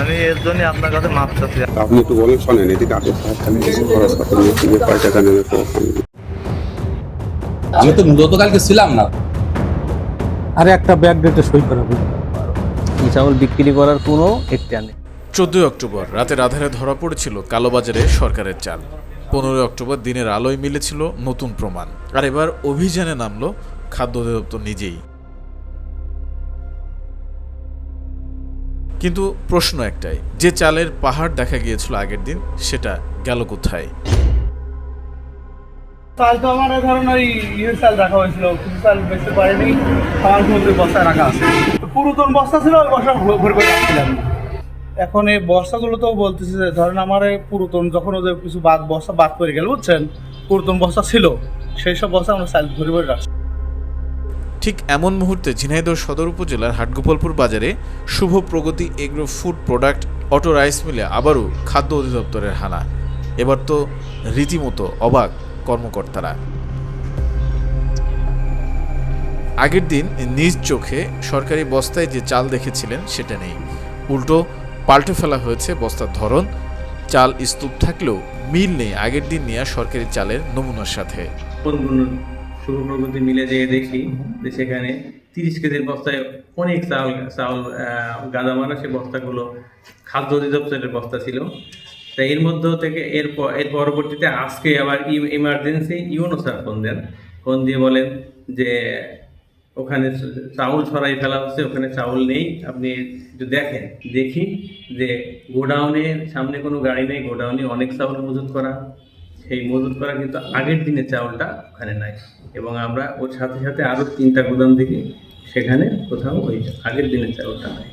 আমি এর জন্য আপনার কাছে মাপ চাচ্ছি। আপনি একটু বলেন শোনেন এদিকে আসে খালি খরচ কয় টাকা নেবে। আমি তো মূলত কালকে ছিলাম না। আরে একটা ব্যাগ ডেটে সই করাবো এই চাউল বিক্রি করার কোনো এখতিয়ার নেই। চোদ্দই অক্টোবর রাতের আধারে ধরা পড়েছিল কালোবাজারে সরকারের চাল। পনেরোই অক্টোবর দিনের আলোয় মিলেছিল নতুন প্রমাণ। আর এবার অভিযানে নামলো খাদ্য অধিদপ্তর নিজেই। কিন্তু প্রশ্ন একটাই, যে চালের পাহাড় দেখা গিয়েছিল আগের দিন, সেটা গেল কোথায়? চাল তো আমার ধরুন ওই ইয়ের চাল রাখা হয়েছিল কিছু চাল বেচতে পারিনি আমার মধ্যে বস্তায় রাখা আছে। পুরাতন বস্তা ছিল, ওই বস্তা ভরে করে রাখছিলাম। এখন এই বস্তাগুলো তো বলতেছে যে, ধরেন আমার এই পুরাতন, যখন ওদের কিছু বাদ বস্তা বাদ করে গেল, বুঝছেন? পুরাতন বস্তা ছিল, সেই সব বস্তা আমরা চাল ভরে ভরে রাখছি। ঠিক এমন মুহূর্তে ঝিনাইদহ সদর উপজেলার হাটগোপালপুর বাজারে Shuvo Progoti agro food product auto rice মিলে আবারও খাদ্য অধিদপ্তরের হানা। এবার তো রীতিমতো অবাক কর্মকর্তারা। আগের দিন নিজ চোখে সরকারি বস্তায় যে চাল দেখেছিলেন, সেটা নেই। উল্টো পাল্টে ফেলা হয়েছে বস্তার ধরন। চাল স্তূপ থাকলেও মিল নেই আগের দিন নেওয়া সরকারি চালের নমুনার সাথে। শুভ প্রগতি মিলে যেয়ে দেখি, যে সেখানে তিরিশ কেজির বস্তায় অনেক চাউল চাউল গাদা মারা সে বস্তাগুলো, খাদ্য অধিদপ্তরের বস্তা ছিল। তা এর মধ্য থেকে এর এর পরবর্তীতে আজকে আবার ইমার্জেন্সি ইউনো স্যার ফোন দেন। ফোন দিয়ে বলেন যে, ওখানে চাউল ছড়াই ফেলা হচ্ছে, ওখানে চাউল নেই, আপনি একটু দেখেন, দেখি যে গোডাউনের সামনে কোনো গাড়ি নেই, গোডাউনে অনেক চাউল মজুত করা। সেই মজুত করা কিন্তু আগের দিনের চাউলটা ওখানে নাই। এবং আমরা ওর সাথে সাথে আরও তিনটা গোদাম দেখি সেখানে কোথাও ওই আগের দিনের চাউলটা নাই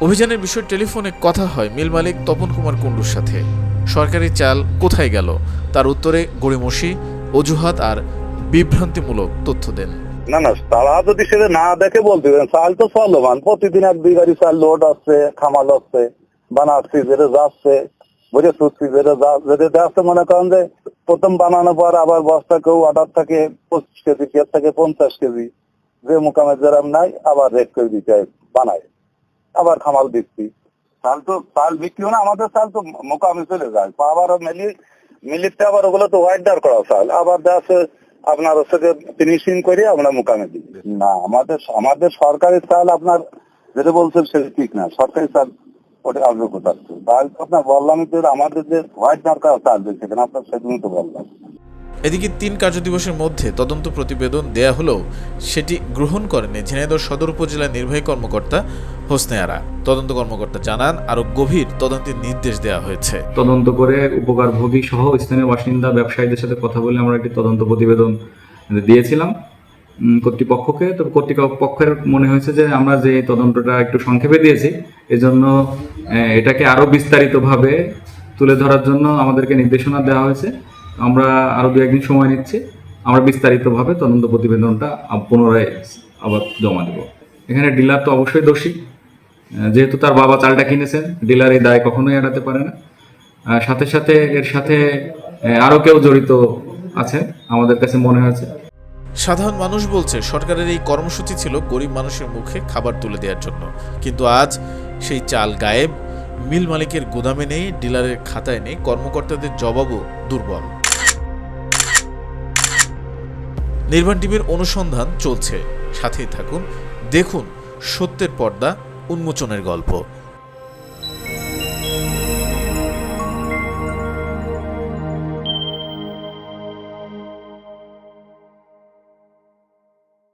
অভিযানের বিষয়ে টেলিফোনে কথা হয় মিল মালিক তপন কুমার কুণ্ডুর সাথে। সরকারি চাল কোথায় গেল? তার উত্তরে গড়িমসি অজুহাত আর বিভ্রান্তিমূলক তথ্য দেন। না না তারা যদি সেটা না দেখে বলতে পারেন চাল তো চলমান। প্রতিদিন এক দুই গাড়ি চাল লোড আসছে খামাল হচ্ছে বানাচ্ছি যেটা যাচ্ছে বুঝে সুচ্ছি যেটা যা- যেটা যাচ্ছে মনে করেন যে প্রথম বানানোর পর আবার বস্তা কেউ অর্ডার থাকে পঁচিশ কেজি কেউ থেকে পঞ্চাশ কেজি। যে মোকামে যেরম নাই, আবার রেট করে দিতে বানায়। আবার খামাল দিচ্ছি চাল তো, চাল বিক্রি না আমাদের চাল তো মোকামে চলে যায়। আবার মিলি, মিলিতে আবার ওগুলো তো হোয়াইট করা চাল। আবার দেখা আপনার হচ্ছে যে ফিনিশিং করে আমরা মোকামে দিই। না, আমাদের আমাদের সরকারি চাল আপনার, যেটা বলছেন সেটা ঠিক না। সরকারি চাল ওটা আসবে কোথাও তাহলে তো আপনার বললাম যে আমাদের যে হোয়াইট মার্কার চাল সেখানে আপনার সেদিন তো বললাম। এদিকে তিন কার্যদিবসের মধ্যে তদন্ত প্রতিবেদন দেয়া হলেও সেটি গ্রহণ করেনি ঝিনাইদহ সদর উপজেলার নির্বাহী কর্মকর্তা হোসনে আরা। তদন্ত কর্মকর্তা জানান আরও গভীর তদন্তের নির্দেশ দেওয়া হয়েছে। তদন্ত করে উপকারভোগী সহ স্থানীয় বাসিন্দা ব্যবসায়ীদের সাথে কথা বলে আমরা একটি তদন্ত প্রতিবেদন দিয়েছিলাম উম, কর্তৃপক্ষকে। তো কর্তৃপক্ষের মনে হয়েছে যে আমরা যে তদন্তটা একটু সংক্ষেপে দিয়েছি এজন্য এটাকে আরও বিস্তারিতভাবে তুলে ধরার জন্য আমাদেরকে নির্দেশনা দেওয়া হয়েছে। আমরা আরও দু একদিন সময় নিচ্ছি। আমরা বিস্তারিতভাবে তদন্ত প্রতিবেদনটা পুনরায় আবার জমা দেব। এখানে ডিলার তো অবশ্যই দোষী। যেহেতু তার বাবা চালটা কিনেছেন ডিলার এই দায় কখনোই এড়াতে পারে না। সাথে সাথে এর সাথে আহ, আরও কেউ জড়িত আছে আমাদের কাছে মনে হয়েছে। সাধারণ মানুষ বলছে সরকারের এই কর্মসূচি ছিল গরিব মানুষের মুখে খাবার তুলে দেওয়ার জন্য। কিন্তু আজ সেই চাল গায়েব, মিল মালিকের গোদামে নেই, ডিলারের খাতায় নেই, কর্মকর্তাদের জবাবও দুর্বল। নির্মাণ টিমের অনুসন্ধান চলছে। সাথেই থাকুন, দেখুন সত্যের পর্দা, উন্মোচনের গল্প।